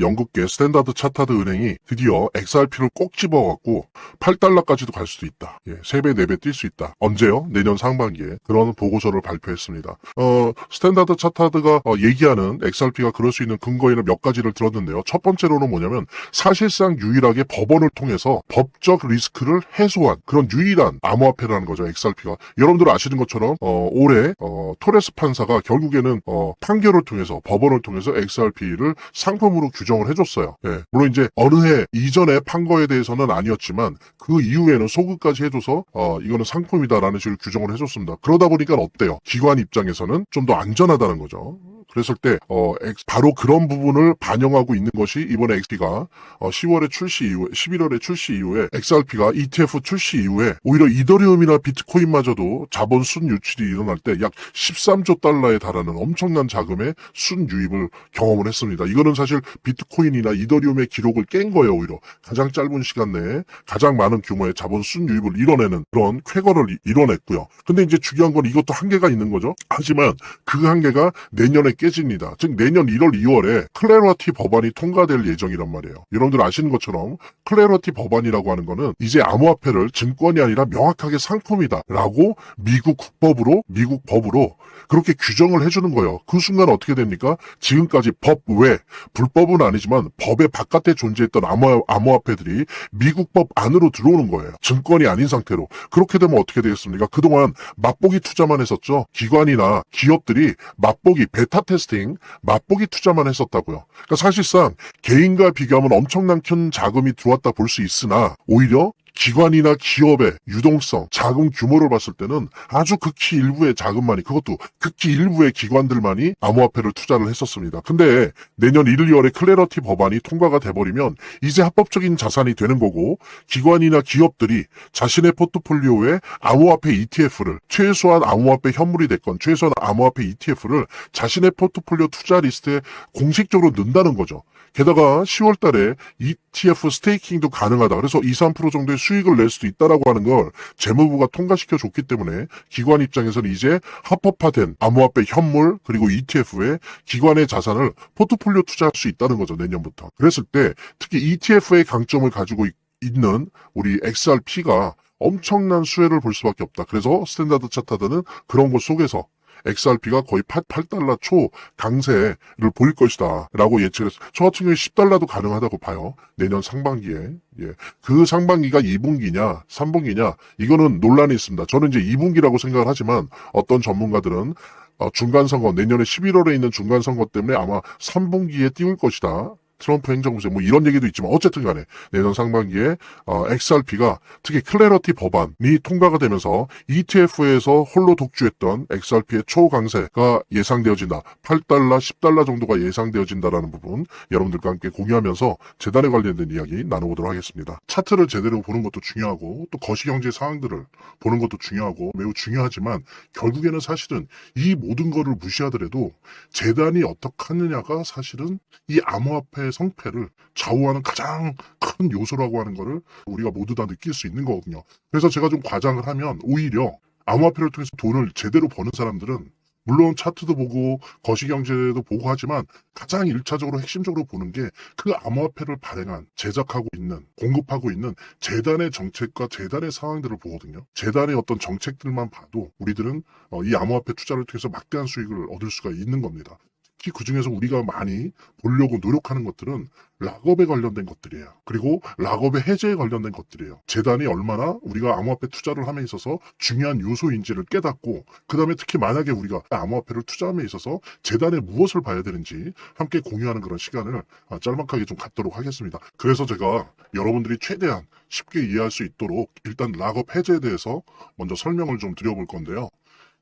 영국계 스탠다드 차타드 은행이 드디어 XRP를 꼭 집어갖고 8달러까지도 갈 수도 있다. 예, 3배, 4배 뛸 수 있다. 언제요? 내년 상반기에 그런 보고서를 발표했습니다. 어, 스탠다드 차타드가 어, 얘기하는 XRP가 그럴 수 있는 근거에는 몇 가지를 들었는데요. 첫 번째로는 뭐냐면 사실상 유일하게 법원을 통해서 법적 리스크를 해소한 그런 유일한 암호화폐라는 거죠. XRP가. 여러분들 아시는 것처럼 어, 올해 어, 토레스 판사가 결국에는 어, 판결을 통해서 법원을 통해서 XRP를 상품으로 규 정을 해줬어요. 예. 물론 이제 어느 해 이전에 판 거에 대해서는 아니었지만 그 이후에는 소급까지 해줘서 어, 이거는 상품이다라는 식으로 규정을 해줬습니다. 그러다 보니까 어때요? 기관 입장에서는 좀 더 안전하다는 거죠. 그랬을 때 어, 바로 그런 부분을 반영하고 있는 것이 이번에 XP가 10월에 출시 이후에 11월에 출시 이후에 XRP가 ETF 출시 이후에 오히려 이더리움이나 비트코인마저도 자본 순 유출이 일어날 때 약 13조 달러에 달하는 엄청난 자금의 순 유입을 경험을 했습니다. 이거는 사실 비트코인이나 이더리움의 기록을 깬 거예요, 오히려. 가장 짧은 시간 내에 가장 많은 규모의 자본 순 유입을 이뤄내는 그런 쾌거를 이- 이뤄냈고요. 근데 이제 중요한 건 이것도 한계가 있는 거죠. 하지만 그 한계가 내년에 깨집니다. 즉 내년 1월, 2월에 클레러티 법안이 통과될 예정이란 말이에요. 여러분들 아시는 것처럼 클레러티 법안이라고 하는 거는 이제 암호화폐를 증권이 아니라 명확하게 상품이다 라고 미국 국법으로 미국 법으로 그렇게 규정을 해주는 거예요. 그 순간 어떻게 됩니까? 지금까지 법 외, 불법은 아니지만 법의 바깥에 존재했던 암호, 암호화폐들이 미국 법 안으로 들어오는 거예요. 증권이 아닌 상태로. 그렇게 되면 어떻게 되겠습니까? 그동안 맛보기 투자만 했었죠. 기관이나 기업들이 맛보기, 베타 테스팅, 맛보기 투자만 했었다고요. 그러니까 사실상 개인과 비교하면 엄청난 큰 자금이 들어왔다 볼 수 있으나 오히려 기관이나 기업의 유동성, 자금 규모를 봤을 때는 아주 극히 일부의 자금만이, 그것도 극히 일부의 기관들만이 암호화폐를 투자를 했었습니다. 근데 내년 1, 2월에 클레러티 법안이 통과가 돼버리면 이제 합법적인 자산이 되는 거고, 기관이나 기업들이 자신의 포트폴리오에 암호화폐 ETF를, 최소한 암호화폐 현물이 됐건, 최소한 암호화폐 ETF를 자신의 포트폴리오 투자 리스트에 공식적으로 넣는다는 거죠. 게다가 10월 달에 ETF 스테이킹도 가능하다. 그래서 2, 3% 정도의 수익을 낼 수도 있다라고 하는 걸 재무부가 통과시켜 줬기 때문에 기관 입장에서는 이제 합법화된 암호화폐 현물 그리고 ETF에 기관의 자산을 포트폴리오 투자할 수 있다는 거죠. 내년부터. 그랬을 때 특히 ETF의 강점을 가지고 있- 있는 우리 XRP가 엄청난 수혜를 볼 수밖에 없다. 그래서 스탠다드 차타드는 그런 것 속에서 XRP가 거의 8, 8달러 초 강세를 보일 것이다. 라고 예측했어요. 저 같은 경우에 10달러도 가능하다고 봐요. 내년 상반기에. 예. 그 상반기가 2분기냐, 3분기냐, 이거는 논란이 있습니다. 저는 이제 2분기라고 생각을 하지만 어떤 전문가들은 어, 중간선거, 내년에 11월에 있는 중간선거 때문에 아마 3분기에 띄울 것이다. 트럼프 행정부세 뭐 이런 얘기도 있지만 어쨌든 간에 내년 상반기에 어, XRP가 특히 클레러티 법안이 통과가 되면서 ETF에서 홀로 독주했던 XRP의 초강세가 예상되어진다. 8달러, 10달러 정도가 예상되어진다라는 부분 여러분들과 함께 공유하면서 재단에 관련된 이야기 나눠보도록 하겠습니다. 차트를 제대로 보는 것도 중요하고 또 거시경제 상황들을 보는 것도 중요하고 매우 중요하지만 결국에는 사실은 이 모든 거를 무시하더라도 재단이 어떻게 하느냐가 사실은 이 암호화폐 의 성패를 좌우하는 가장 큰 요소라고 하는 거를 우리가 모두 다 느낄 수 있는 거거든요. 그래서 제가 좀 과장을 하면 오히려 암호화폐를 통해서 돈을 제대로 버는 사람들은 물론 차트도 보고 거시경제도 보고 하지만 가장 일차적으로 핵심적으로 보는 게 그 암호화폐를 발행한 제작하고 있는 공급하고 있는 재단의 정책과 재단의 상황들을 보거든요. 재단의 어떤 정책들만 봐도 우리들은 어, 이 암호화폐 투자를 통해서 막대한 수익을 얻을 수가 있는 겁니다. 특히 그 중에서 우리가 많이 보려고 노력하는 것들은 락업에 관련된 것들이에요. 그리고 락업의 해제에 관련된 것들이에요. 재단이 얼마나 우리가 암호화폐 투자를 함에 있어서 중요한 요소인지를 깨닫고 그 다음에 특히 만약에 우리가 암호화폐를 투자함에 있어서 재단에 무엇을 봐야 되는지 함께 공유하는 그런 시간을 아, 짤막하게 좀 갖도록 하겠습니다. 그래서 제가 여러분들이 최대한 쉽게 이해할 수 있도록 일단 락업 해제에 대해서 먼저 설명을 좀 드려볼 건데요.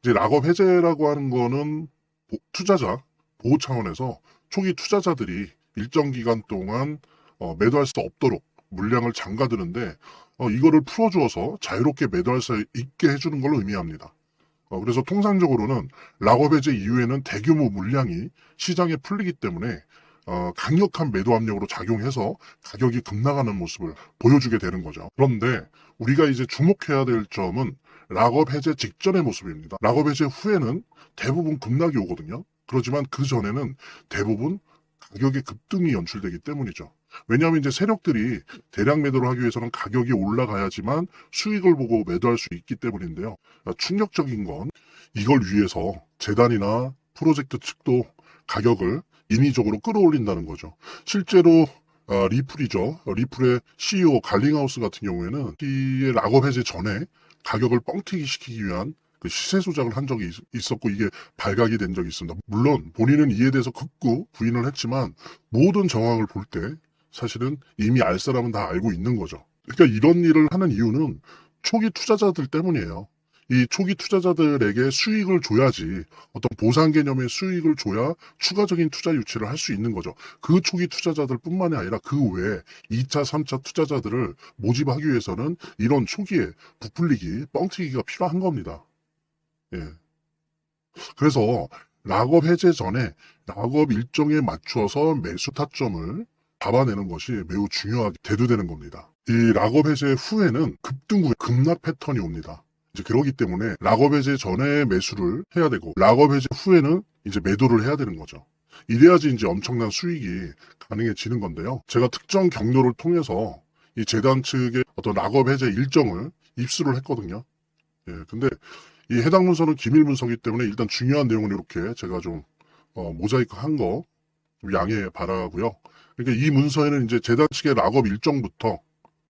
이제 락업 해제라고 하는 거는 보- 투자자 보호 차원에서 초기 투자자들이 일정 기간 동안 어, 매도할 수 없도록 물량을 잠가두는데 어, 이거를 풀어주어서 자유롭게 매도할 수 있게 해주는 걸 의미합니다. 어, 그래서 통상적으로는 락업 해제 이후에는 대규모 물량이 시장에 풀리기 때문에 어, 강력한 매도 압력으로 작용해서 가격이 급락하는 모습을 보여주게 되는 거죠. 그런데 우리가 이제 주목해야 될 점은 락업 해제 직전의 모습입니다. 락업 해제 후에는 대부분 급락이 오거든요. 그렇지만 그 전에는 대부분 가격의 급등이 연출되기 때문이죠. 왜냐하면 이제 세력들이 대량 매도를 하기 위해서는 가격이 올라가야지만 수익을 보고 매도할 수 있기 때문인데요. 아, 충격적인 건 이걸 위해서 재단이나 프로젝트 측도 가격을 인위적으로 끌어올린다는 거죠. 실제로 아, 리플이죠. 리플의 CEO 갈링하우스 같은 경우에는 이 락업 해제 전에 가격을 뻥튀기 시키기 위한 그 시세 조작을 한 적이 있, 었고 이게 발각이 된 적이 있습니다. 물론 본인은 이에 대해서 극구 부인을 했지만 모든 정황을 볼 때 사실은 이미 알 사람은 다 알고 있는 거죠. 그러니까 이런 일을 하는 이유는 초기 투자자들 때문이에요. 이 초기 투자자들에게 수익을 줘야지 어떤 보상 개념의 수익을 줘야 추가적인 투자 유치를 할 수 있는 거죠. 그 초기 투자자들 뿐만이 아니라 그 외에 2차, 3차 투자자들을 모집하기 위해서는 이런 초기에 부풀리기, 뻥튀기가 필요한 겁니다. 예. 그래서 락업 해제 전에 락업 일정에 맞춰서 매수 타점을 잡아내는 것이 매우 중요하게 대두되는 겁니다. 이 락업 해제 후에는 급등 후에 급락 패턴이 옵니다. 이제 그러기 때문에 락업 해제 전에 매수를 해야 되고 락업 해제 후에는 이제 매도를 해야 되는 거죠. 이래야지 이제 엄청난 수익이 가능해지는 건데요. 제가 특정 경로를 통해서 이 재단 측의 어떤 락업 해제 일정을 입수를 했거든요. 예, 근데 이 해당 문서는 기밀 문서이기 때문에 일단 중요한 내용은 이렇게 제가 좀 어, 모자이크 한 거 양해 바라고요. 그러니까 이 문서에는 이제 재단 측의 락업 일정부터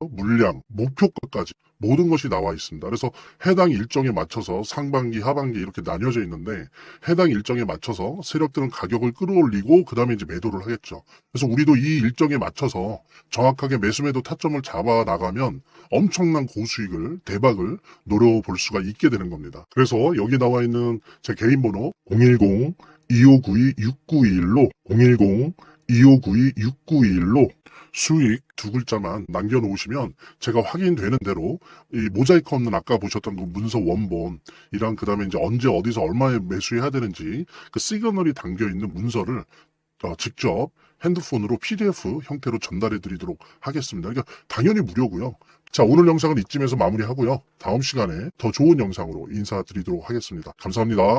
물량, 목표가까지 모든 것이 나와 있습니다. 그래서 해당 일정에 맞춰서 상반기, 하반기 이렇게 나뉘어져 있는데 해당 일정에 맞춰서 세력들은 가격을 끌어올리고 그 다음에 이제 매도를 하겠죠. 그래서 우리도 이 일정에 맞춰서 정확하게 매수 매도 타점을 잡아 나가면 엄청난 고수익을 대박을 노려볼 수가 있게 되는 겁니다. 그래서 여기 나와 있는 제 개인 번호 010 2592-6921로 010 2592-6921로 수익 두 글자만 남겨놓으시면 제가 확인되는 대로 이 모자이크 없는 아까 보셨던 그 문서 원본이랑 그 다음에 이제 언제 어디서 얼마에 매수해야 되는지 그 시그널이 담겨 있는 문서를 어, 직접 핸드폰으로 PDF 형태로 전달해 드리도록 하겠습니다. 그러니까 당연히 무료고요. 자, 오늘 영상은 이쯤에서 마무리하고요. 다음 시간에 더 좋은 영상으로 인사드리도록 하겠습니다. 감사합니다.